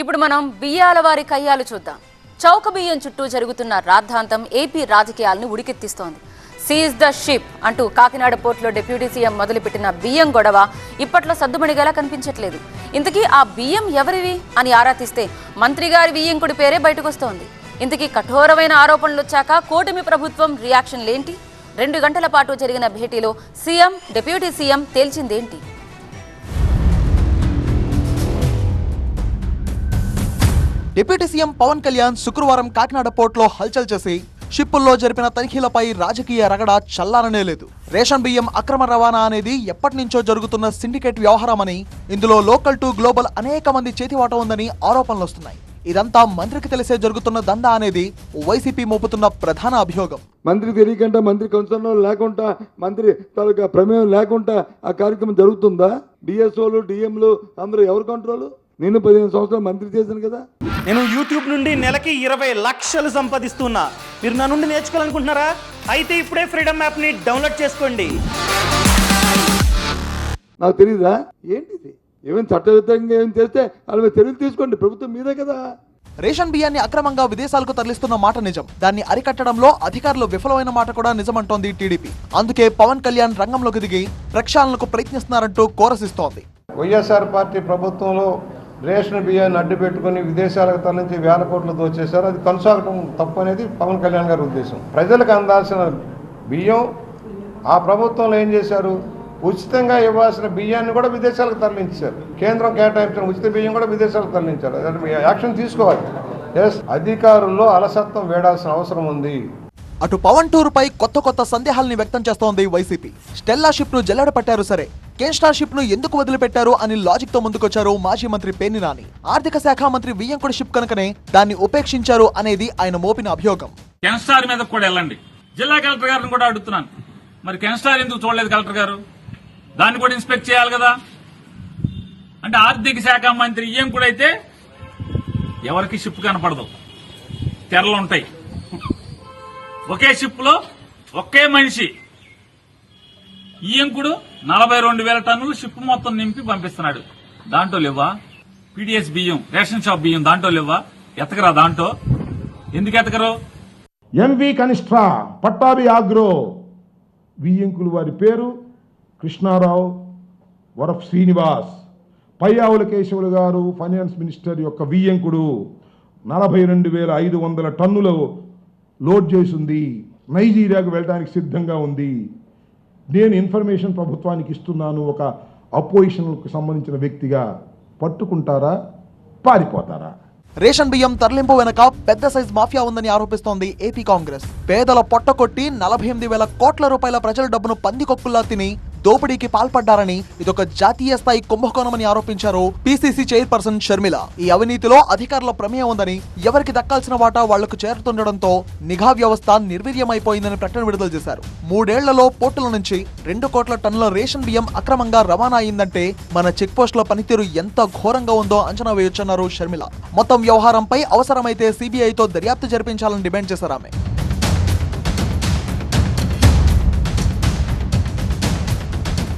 ఇప్పుడు మనం బియ్యాల వారి కయ్యాలు చూద్దాం. చౌక బియ్యం చుట్టూ జరుగుతున్న రాద్ధాంతం ఏపీ రాజకీయాలను ఉడికెత్తిస్తోంది. సీజ్ ద షిప్ అంటూ కాకినాడ పోర్టులో డిప్యూటీ సీఎం మొదలుపెట్టిన బియ్యం గొడవ ఇప్పట్లో సద్దుమణిగేలా కనిపించట్లేదు. ఇంతకీ ఆ బియ్యం ఎవరివి అని ఆరా తీస్తే మంత్రి గారి బియ్యంకుడి పేరే బయటకొస్తోంది. ఇంతకీ కఠోరమైన ఆరోపణలు వచ్చాక కూటమి ప్రభుత్వం రియాక్షన్లేంటి? రెండు గంటల పాటు జరిగిన భేటీలో సీఎం డిప్యూటీ సీఎం తేల్చిందేంటి? డిప్యూటీ సీఎం పవన్ కళ్యాణ్ శుక్రవారం కాకినాడ పోర్టులో హల్చల్ చేసి షిప్పుల్లో జరిపిన తనిఖీలపై రాజకీయ రగడ చల్లారనే లేదు. రేషన్ బియ్యం అక్రమ రవాణా అనేది ఎప్పటి నుంచో జరుగుతున్న సిండికేట్ వ్యవహారమని ఇందులో లోకల్ టు గ్లోబల్ అనేక మంది చేతివాట ఉందని ఆరోపణలు వస్తున్నాయి. ఇదంతా మంత్రికి తెలిసే జరుగుతున్న దందా అనేది వైసీపీ మోపుతున్న ప్రధాన అభియోగం. మంత్రి తెలియకుండా మంత్రి కొంచెంలో లేకుండా మంత్రి తాలూకా ప్రమేయం లేకుండా ఆ కార్యక్రమం జరుగుతుందా? డిఎస్ఓలు డిఎంలు అందరూ ఎవరు కంట్రోలు నేను పదిహేను సంవత్సరాలు మంత్రి చేశాను కదా. నేను యూట్యూబ్ నుండి నెలకి ఇరవై లక్షలు సంపాదిస్తున్నా. మీరు నా నుండి నేర్చుకోవాలనుకుంటున్నారా? అయితే ఇప్పుడే ఫ్రీడమ్ యాప్ని డౌన్లోడ్ చేసుకోండి. నాకు తెలియదా ఏంటిది? ఏమైనా చట్టవిధంగా ఏం చేస్తే వాళ్ళ చర్యలు తీసుకోండి. ప్రభుత్వం మీదే కదా. రేషన్ బియ్యాన్ని అక్రమంగా విదేశాలకు తరలిస్తున్న మాట నిజం. దాన్ని అరికట్టడంలో అధికారులు విఫలమైన మాట కూడా నిజమంటోంది టీడీపీ. అందుకే పవన్ కళ్యాణ్ రంగంలోకి దిగి ప్రక్షాళనకు ప్రయత్నిస్తున్నారంటూ కోరసిస్తోంది. వైఎస్ఆర్ పార్టీ ప్రభుత్వంలో రేషన్ బియ్యాన్ని అడ్డు పెట్టుకుని విదేశాలకు తరలించి వేల కోట్లు దోచేశారు అది కొనసాగటం తప్పు అనేది పవన్ కళ్యాణ్ గారి ఉద్దేశం. ప్రజలకు అందాల్సిన బియ్యం ఆ ప్రభుత్వంలో ఏం చేశారు? ఉచితంగా ఇవ్వాల్సిన బియ్యాన్ని కూడా విదేశాలకు తరలించారు. కేంద్రం కేటాయించిన ఉచిత బియ్యం కూడా విదేశాలకు తరలించారు. యాక్షన్ తీసుకోవాలి. ఎస్ అధికారుల్లో అలసత్వం వేడాల్సిన అవసరం ఉంది. అటు పవన్ టూర్ పై కొత్త కొత్త సందేహాల్ని వ్యక్తం చేస్తోంది వైసీపీ. స్టెల్లా షిప్ను పట్టారు సరే. కేన్స్టార్ షిప్ను ఎందుకు వదిలిపెట్టారు అని లాజిక్తో ముందుకొచ్చారు మాజీ మంత్రి పేర్ని నాని ఆర్థిక శాఖ మంత్రి వియ్యంకుడి షిప్ కనుకనే దాన్ని ఉపేక్షించారు అనేది ఆయన మోపిన అభియోగం. కెన్స్టార్ మీద కూడా వెళ్ళండి. జిల్లా కలెక్టర్ గారిని కూడా అడుగుతున్నాను. మరి కెన్స్టార్ ఎందుకు చూడలేదు కలెక్టర్ గారు? దాన్ని కూడా ఇన్స్పెక్ట్ చేయాలి కదా? అంటే ఆర్థిక శాఖ మంత్రి కూడా అయితే ఎవరికి షిప్ కనపడదు. తెరలు ఉంటాయి. ఒకే షిప్లో ఒకే మనిషి ఈయంకుడు నలభై రెండు వేల టన్నులు షిప్ మొత్తం నింపి పంపిస్తున్నాడు. దాంట్లో లేవా? పీడిఎస్ బియ్యం రేషన్ షాప్ బియ్యం దాంట్లో లేవా? ఎతకరా దాంట్లో? ఎందుకు ఎతకరు? ఎంవి కనిష్ఠ పట్టాభి ఆగ్రో వియ్యంకులు వారి పేరు కృష్ణారావు వరఫ్ శ్రీనివాస్. పయ్యావుల కేశవులు గారు ఫైనాన్స్ మినిస్టర్ యొక్క వియ్యంకుడు నలభై రెండు వేల ఐదు వందల టన్నులు లోడ్ చేసింది. నైజీరియాకు వెళ్ళడానికి సిద్ధంగా ఉంది. నేను ఇన్ఫర్మేషన్ ప్రభుత్వానికి ఇస్తున్నాను ఒక అపోజిషన్కు సంబంధించిన వ్యక్తిగా పట్టుకుంటారా పారిపోతారా? రేషన్ బియ్యం తరలింపు వెనక పెద్ద సైజ్ మాఫియా ఉందని ఆరోపిస్తోంది ఏపీ కాంగ్రెస్. పేదల పొట్ట కొట్టి నలభై ఎనిమిది వేల కోట్ల రూపాయల ప్రజల డబ్బును పందికొక్కుల్లా తిని దోపిడీకి పాల్పడ్డారని ఇదొక జాతీయ స్థాయి కుంభకోణమని ఆరోపించారు పీసీసీ చైర్పర్సన్ షర్మిల. ఈ అవినీతిలో అధికారుల ప్రమేయం ఉందని ఎవరికి దక్కాల్సిన వాటా వాళ్ళకు చేరుతుండటంతో నిఘా వ్యవస్థ నిర్వీర్యమైపోయిందని ప్రకటన విడుదల చేశారు. మూడేళ్ళలో పోర్టుల నుంచి రెండు కోట్ల టన్నుల రేషన్ బియ్యం అక్రమంగా రవాణా అయిందంటే మన చెక్ పోస్టుల పనితీరు ఎంత ఘోరంగా ఉందో అంచనా వేయొచ్చన్నారు షర్మిల. మొత్తం వ్యవహారంపై అవసరమైతే సిబిఐతో దర్యాప్తు జరిపించాలని డిమాండ్ చేశారు ఆమె.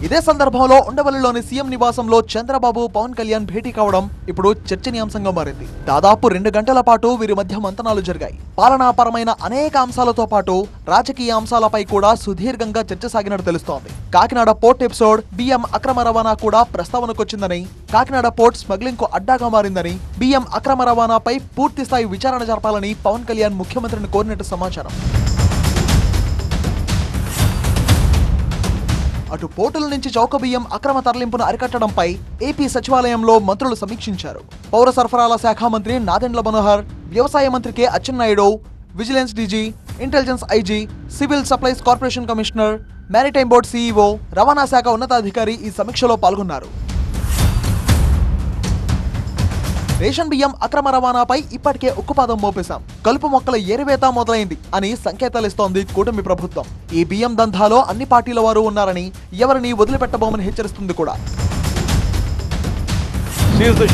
ఇదే సందర్భంలో ఉండవల్లిలోని సీఎం నివాసంలో చంద్రబాబు పవన్ కళ్యాణ్ భేటీ కావడం ఇప్పుడు చర్చనీయాంశంగా మారింది. దాదాపు రెండు గంటల పాటు వీరి మధ్య మంతనాలు జరిగాయి. పాలనాపరమైన అనేక అంశాలతో పాటు రాజకీయ అంశాలపై కూడా సుదీర్ఘంగా చర్చ సాగినట్టు తెలుస్తోంది. కాకినాడ పోర్ట్ ఎపిసోడ్ బియ్యం అక్రమ రవాణా కూడా ప్రస్తావనకొచ్చిందని కాకినాడ పోర్ట్ స్మగ్లింగ్కు అడ్డాగా మారిందని బియ్యం అక్రమ రవాణాపై పూర్తి స్థాయి విచారణ జరపాలని పవన్ కళ్యాణ్ ముఖ్యమంత్రిని కోరినట్టు సమాచారం. అటు పోర్టుల నుంచి చౌకబియ్యం అక్రమ తరలింపును అరికట్టడంపై ఏపీ సచివాలయంలో మంత్రులు సమీక్షించారు. పౌర సరఫరాల శాఖ మంత్రి నాదెండ్ల మనోహర్ వ్యవసాయ మంత్రి K Atchannaidu vigilance DG intelligence IG civil supplies corporation commissioner maritime board CEO రవాణా శాఖ ఉన్నతాధికారి ఈ సమీక్షలో పాల్గొన్నారు. రేషన్ బియ్యం అక్రమ రవాణాపై ఇప్పటికే ఉక్కుపాదం మోపేశాం. కలుపు మొక్కల ఏరివేత మొదలైంది అని సంకేతాలు ఇస్తోంది కూటమి ప్రభుత్వం. ఈ బియ్యం దందాలో అన్ని పార్టీల వారు ఉన్నారని ఎవరిని వదిలిపెట్టబోమని హెచ్చరిస్తుంది కూడా. Seize the